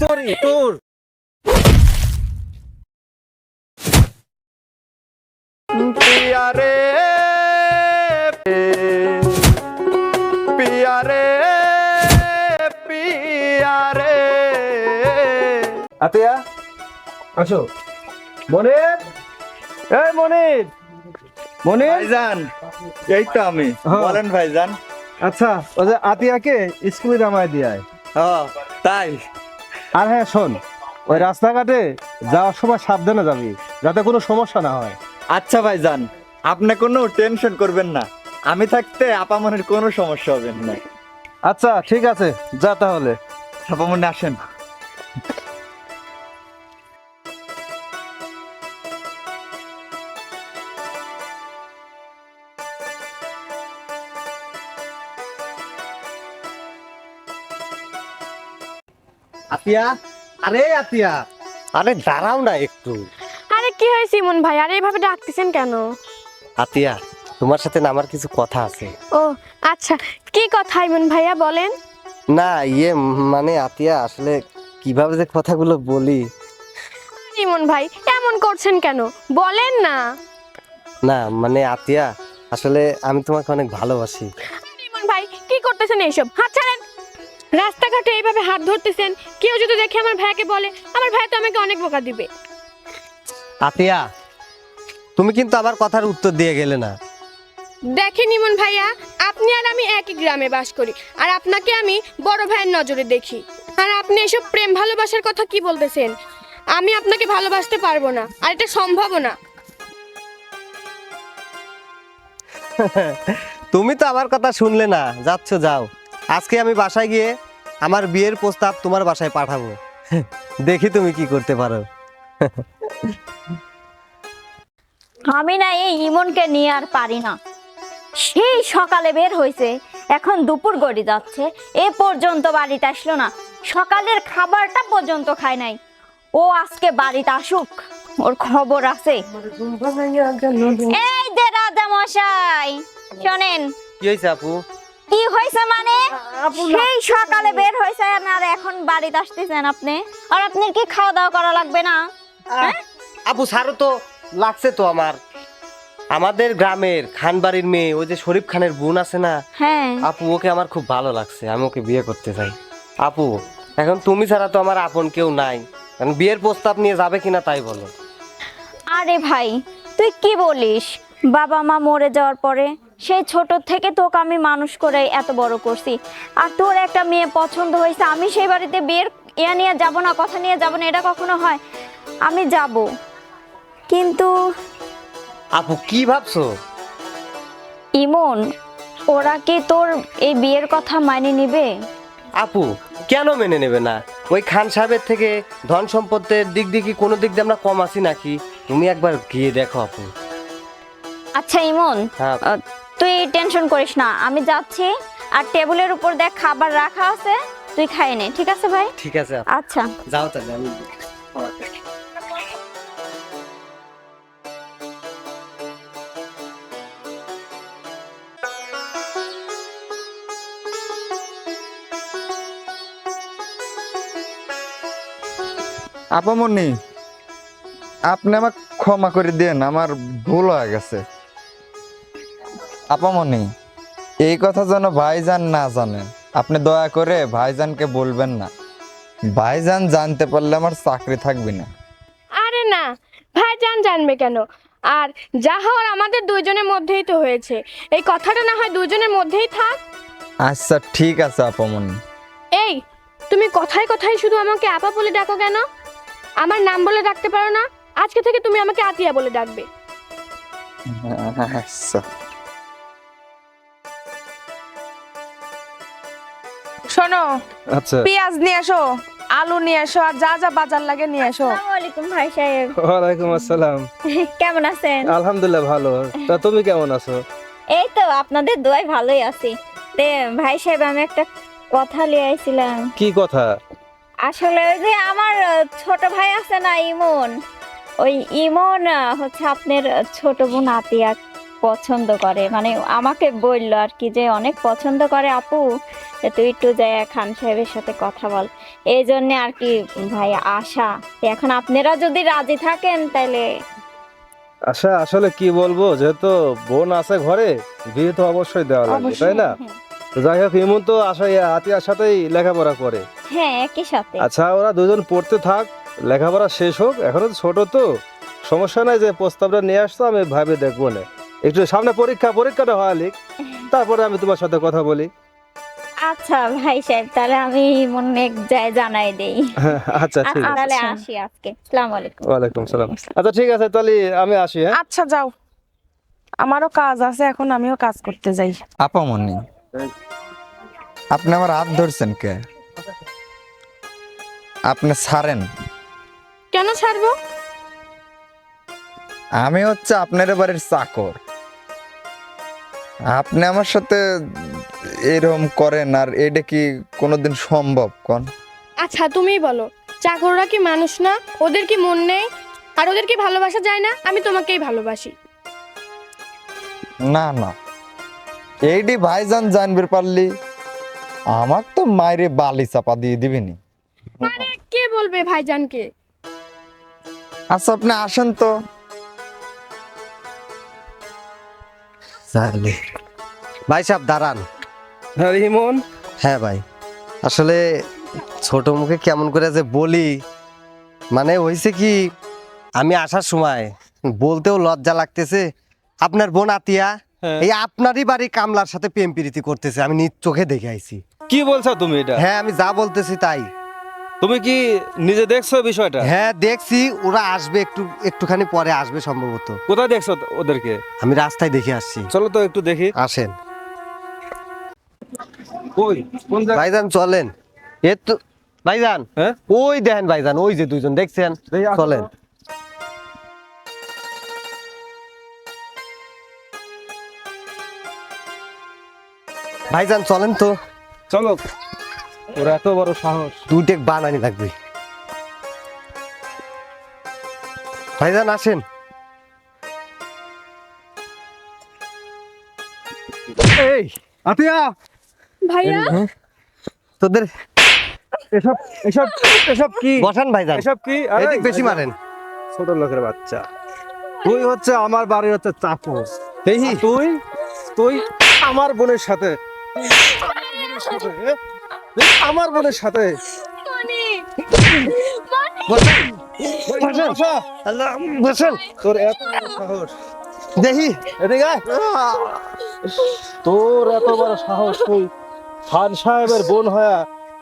তোর। পিয়া রে পিয়া রে পিয়া রে। আতিয়া আসো। মনির এই মনির মনির। ভাইজান এই তো আমি। হ্যাঁ। বলেন ভাইজান। আচ্ছা ওই যে আতিয়াকে স্কুলে নামায় দিয়ায়। ও তাই। আর হ্যাঁ শোন ওই রাস্তাঘাটে যাওয়ার সময় সাবধানে যাবি যাতে কোনো সমস্যা না হয়। আচ্ছা ভাই যান আপনি কোনো টেনশন করবেন না। আমি থাকতে আপামনের কোনো সমস্যা হবে না। আচ্ছা ঠিক আছে যা তাহলে। আপামনে আসেন। আতিয়া? আরে আতিয়া। আরে দাঁড়াও না একটু। আরে কি হয়েছে ইমন ভাই? আরে এইভাবে ডাকতেছেন কেন? আতিয়া তোমার সাথে না আমার কিছু কথা আছে। ও আচ্ছা। কি কথা ইমন ভাইয়া বলেন। না ইয়ে মানে আতিয়া আসলে কীভাবে যে কথাগুলো বলি। ইমন ভাই এমন করছেন কেন? বলেন না। না মানে আতিয়া আসলে আমি তোমাকে অনেক ভালোবাসি। ইমন ভাই কি করতেছেন এইসব? হাত ছাড়েন। রাস্তাঘাটে এইভাবে হাত ধরতেছেন কেউ যদি দেখে আমার ভাইকে বলে আমার ভাই তো আমাকে অনেক বোকা দিবে। আতিয়া তুমি কিন্তু আবার কথার উত্তর দিয়ে গেলে না। দেখেন ইমন ভাইয়া আপনি আর আমি একই গ্রামে বাস করি আর আপনাকে আমি বড় ভাইয়ের নজরে দেখি। আর আপনি এসব প্রেম ভালোবাসার কথা কি বলতেছেন? আমি আপনাকে ভালোবাসতে পারব না আর এটা সম্ভবও না। তুমি তো আমার কথা শুনলে না যাচ্ছ যাও। আজকে আমি বাসায় গিয়ে আমার বিয়ের প্রস্তাব তোমার বাসায় পাঠাবো। দেখি তুমি কি করতে পারো। আমি না এই ইমনকে নিয়ে আর পারি না। সেই সকালে বের হয়েছে এখন দুপুর গড়ি যাচ্ছে এ পর্যন্ত বাড়িতে আসলো না। সকালের খাবারটা পর্যন্ত খায় নাই। ও আজকে বাড়িতে আসুক ওর খবর আছে। এই রাজা মশাই শোনেন। কি হয়েছে আপু? হয়েছে মানে? সেই সকালে বের হয়েছেন আর এখন বাড়িতে আসতেছেন আপনি? আর আপনার কি খাওয়া দাওয়া করা লাগবে না? হ্যাঁ? আপু সারও তো লাগছে তো আমার। আমাদের গ্রামের খানবাড়ির মেয়ে ওই যে শরীফ খানের বোন আছে না? হ্যাঁ। আপু ওকে আমার খুব ভালো লাগছে আমি ওকে বিয়ে করতে চাই। আপু এখন তুমি ছাড়া তো আমার আপন কেউ নাই। কারণ বিয়ের প্রস্তাব নিয়ে যাবে কিনা তাই বলো। আরে ভাই তুই কি বলিস? বাবা মা মরে যাওয়ার পরে সেই ছোট থেকে তোকে আমি মানুষ করে এত বড় করছি। আর তোর একটা মেয়ে পছন্দ হয়েছে আমি সেই বাড়িতে বিয়ের ইয়া নিয়ে যাব না কথা নিয়ে যাব না এটা কখনো হয়? আমি যাব। কিন্তু আপু কি ভাবছ? ইমন ওরা কি তোর এই বিয়ের কথা মাইনে নিবে? আপু কেন মেনে নেবে না? ওই খান সাহেবের থেকে ধন সম্পদের দিক দিয়ে কি কোনো দিক দিয়ে আমরা কম আছি নাকি? তুমি একবার গিয়ে দেখো আপু। আচ্ছা ইমন হ্যাঁ। তুই টেনশন করিস না আমি যাচ্ছি আর টেবিলের উপর দেখ খাবার রাখা আছে তুই খাই নে ঠিক আছে ভাই? ঠিক আছে। আপু। আচ্ছা। যাও তাহলে আমি আপামনি আপনি আমাকে ক্ষমা করে দেন আমার ভুল হয়ে গেছে। আপামনি এই কথা যেন ভাইজান না জানে। আপনি দয়া করে ভাইজানকে বলবেন না। ভাইজান জানতে পারলে আমার চাকরি থাকবে না। আরে না ভাইজান জানবে কেন? আর যা হওয়ার আমাদের দুইজনের মধ্যেই তো হয়েছে। এই কথাটা না হয় দুইজনের মধ্যেই থাক। আচ্ছা ঠিক আছে আপামনি। এই তুমি কথায় কথায় শুধু আমাকে আপা বলে ডাকো কেন? আমার নাম বলে ডাকতে পারো না? আজকে থেকে তুমি আমাকে আতিয়া বলে ডাকবে। আচ্ছা। শোনো আচ্ছা। পেঁয়াজ নিয়ে এসো আলু নিয়ে এসো আর যা যা বাজার লাগে নিয়ে এসো। আসসালামু আলাইকুম ভাই সাহেব। ওয়ালাইকুম আসসালাম। কেমন আছেন? আলহামদুলিল্লাহ ভালো। তা তুমি কেমন আছো? এই তো আপনাদের দোয়াই ভালোই আছি। তে ভাই সাহেব আমি একটা কথা লিয়ে আইছিলাম। কি কথা? আসলে ওই যে আমার ছোট ভাই আছে না ইমন। ওই ইমন হচ্ছে আপনার ছোট বোন আতিয়া। পছন্দ করে। মানে আমাকে বলল আর কি যে অনেক পছন্দ করে আপু তুই একটু যাই খান সাহেবের সাথে কথা বল। এই জন্যে আর কি ভাই আশা। এখন আপনারা যদি রাজি থাকেন তাহলে আচ্ছা আসলে কি বলব? যেহেতু বোন আছে ঘরে বিয়ে তো অবশ্যই দেওয়া লাগবে তাই না? হ্যাঁ। যাই হোক ইমন তো আশাই আতিয়ার সাথেই লেখাপড়া করে। হ্যাঁ একই সাথে। আচ্ছা ওরা দুজন পড়তে থাক লেখাপড়া শেষ হোক। এখনও তো ছোট তো। সমস্যা নাই যে প্রস্তাবটা নিয়ে আসতো আমি ভাবে দেখব না। একটু সামনে পরীক্ষা পরীক্ষাটা হয় লিখ তারপরে আমি তোমার সাথে কথা বলি। আচ্ছা ভাই সাহেব তাহলে আমি মনে যায় জানাই দেই। আচ্ছা ঠিক আচ্ছা আছে। তাহলে আসি আজকে। আসসালামু আলাইকুম। ওয়ালাইকুম সালাম। আচ্ছা ঠিক আছে তাহলে আমি আসি হ্যাঁ? আচ্ছা যাও। আমারও কাজ আছে এখন আমিও কাজ করতে যাই। আপামনি আপনি আমার হাত ধরছেন কে? আপনি ছাড়েন। কেন ছাড়বো? আমি হচ্ছে আপনার বাড়ির চাকর। আপনি আমার সাথে এরকম করেন আর এটা কি কোনোদিন সম্ভব কোন? আচ্ছা তুমিই বলো। চাকররা কি মানুষ না? ওদের কি মন নেই? আর ওদের কি ভালোবাসা যায় না? আমি তোমাকেই ভালোবাসি। না না। এইডি ভাইজান জানবে পারলি আমার তো মায়েরে বালি চাপা দিয়ে দিবিনি আরে কে বলবে ভাইজানকে? আচ্ছা আপনি আসেন তো। তাহলে। ভাই সাহেব দাঁড়ান। হ্যাঁ হ্যাঁ ভাই। আসলে ছোট মুখে কেমন করে যে বলি মানে হয়েছে কি আমি আসার সময় বলতেও লজ্জা লাগতেছে। আপনার বোন আতিয়া হ্যাঁ। এই আপনারই বাড়ি কামলার সাথে প্রেম প্রীতি করতেছে আমি নিজ চোখে দেখে আইছি। কি বলছো তুমি এটা? হ্যাঁ আমি যা বলতেছি তাই। তুমি কি নিজে দেখছ বিষয়টা? হ্যাঁ দেখছি। ওরা আসবে একটু একটুখানি পরে আসবে সম্ভবত। কোথায় দেখছ ওদেরকে? আমি রাস্তায় দেখে আসছি। চলো তো একটু দেখি। আসেন। ভাইজান চলেন। এ তো ভাইজান। হ্যাঁ? ওই দেখেন ভাইজান ওই যে দুইজন দেখছেন? চলেন। ভাইজান চলেন তো। চলো। ওরা এত বড় সাহস। দুইটে বানানি লাগবে। ভাইজান আসেন। এই আতিয়া! ভাইয়া? তোদের এসব এসব এসব কি? বসান ভাইজান। এসব কি? আরে, এদিক বেশি মারেন। ছোট লোকের বাচ্চা। তুই হচ্ছে আমার বাড়ির হচ্ছে চাকর তুই তুই আমার বোনের সাথে। আমার বোনের সাথে। তোর এত সাহস। দেখি। এদিকে তোর এত বড় সাহস তুই খান সাহেবের বোন হয়া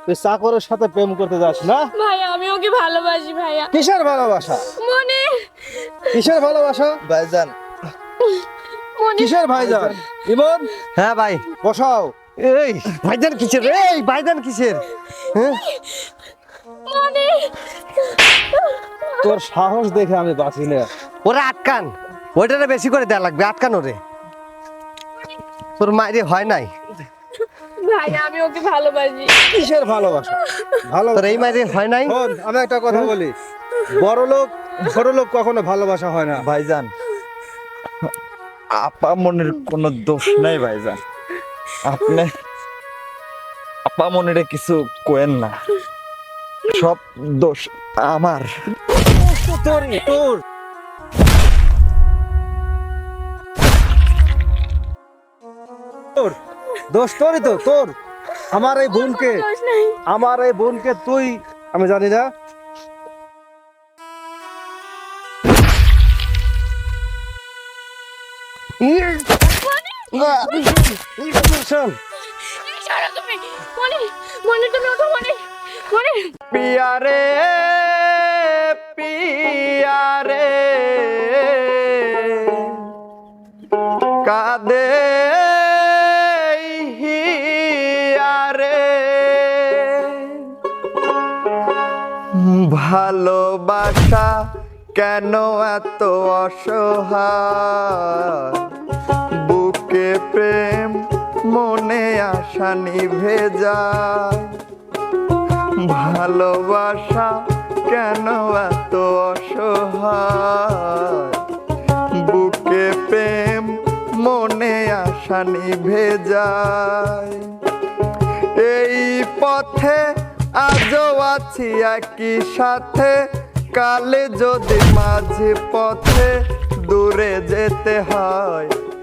তুই চাকরের সাথে প্রেম করতে যাস না? ভাইয়া আমি ওকে ভালোবাসি ভাইয়া। কিসের ভালোবাসা? মনে। কিসের ভালোবাসা? ভাইজান। মনে। কিসের ভাইজান? ইমন? হ্যাঁ ভাই। বসাও। এই ভাইজান কিসের? এই ভাইজান কিসের? হ্যাঁ? তোর সাহস দেখে আমি বাঁচি না। ওরা আটকান। ওইটারে বেশি করে দেওয়া লাগবে আটকান ওরে। তোর মায়ের হয় নাই। আমি ওকে ভালোবাসি। কিসের ভালোবাসা? ভালো তোর এই মায়ের হয় নাই? আমি একটা কথা বলি। বড় লোক ছোট লোক কখনো ভালোবাসা হয় না। ভাইজান আপা মনের কোনো দোষ নাই ভাইজান। আপনি আপা মনের কিছু কোয়েন না। সব দোষ আমার। তোর। তোর তোর দোষ তোরই তো তোর। আমার এই বোনকে আমার এই বোনকে তুই আমি জানি না। শোন পিয়ারে পিয়ারে। কাদে হিয়ারে। ভালোবাসা কেন এত অসহায়? প্রেম মনে আশা নিভে ভালোবাসা কেন এত অসহায়? বুকে প্রেম মনে আশা নিভে এই পথে আজও আছি একই সাথে। কালে যদি মাঝে পথে দূরে যেতে হয়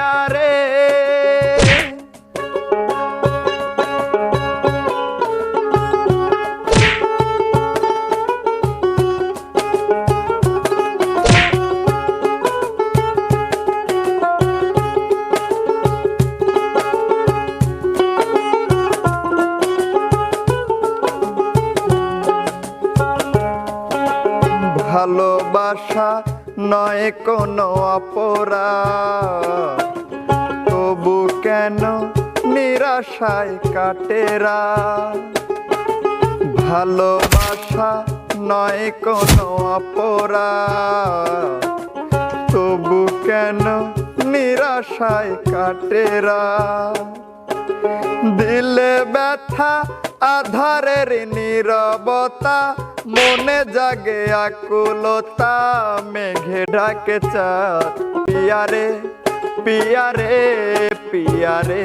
হিয়ারে ভালোবাসা নয় কোনো অপরাধ। নিরাশায় কাটেরা ভালোবাসা নয় কোনো অপরাধ। তবু কেন নিরাশায় কাটেরা দিলে ব্যথা, আধারের নীরবতা, মনে জাগে আকুলতা, মেঘে ঢাকে চাঁদ। পিয়ারে পিয়ারে পিয়ারে।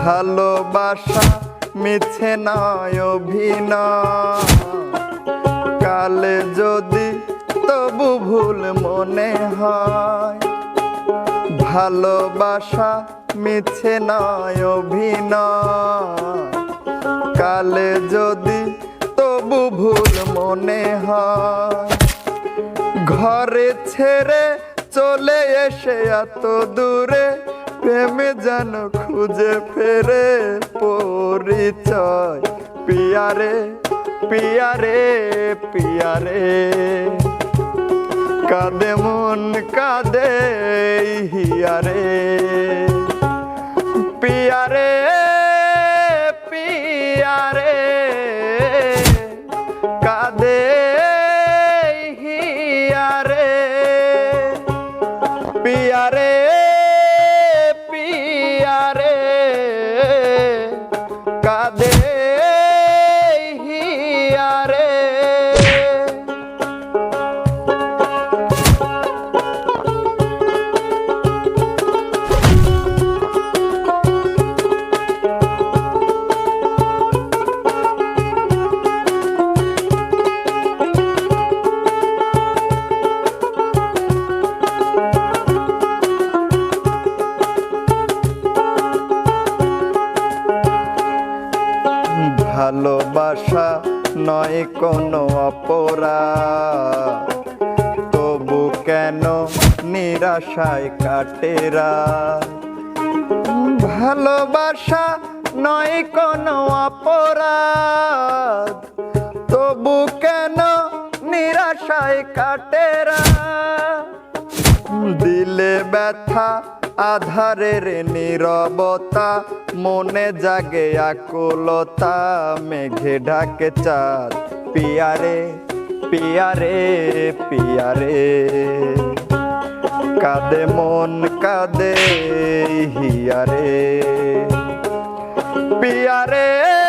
ভালোবাসা মিছে নয় কালে যদি তবু ভুল মনে হয়, ভালোবাসা মিছে নয় কালে যদি তবু ভুল মনে হয়, ঘরে ছেড়ে চলে এসে এত দূরে প্রেমে যেন খুঁজে ফেরে, পরিচয় পিয়ারে পিয়ারে পিয়ারে। কাঁদে মন, কাঁদে হিয়ারে। পিয়ারে পিয়ারে। কাঁদে হিয়ারে। পিয়ারে নয় কোনো অপরাধ। তবু কেন নিরাশায় কাটেরা ভালোবাসা নয় কোনো অপরাধ। তবু কেন নিরাশায় কাটেরা দিলে ব্যথা আধারের নীরবতা, মনে জাগে আকুলতা, মেঘে ঢাকে চাঁদ, পিয়ারে পিয়ারে পিয়ারে। কাদে মন, কাদে হিয়ারে। পিয়ারে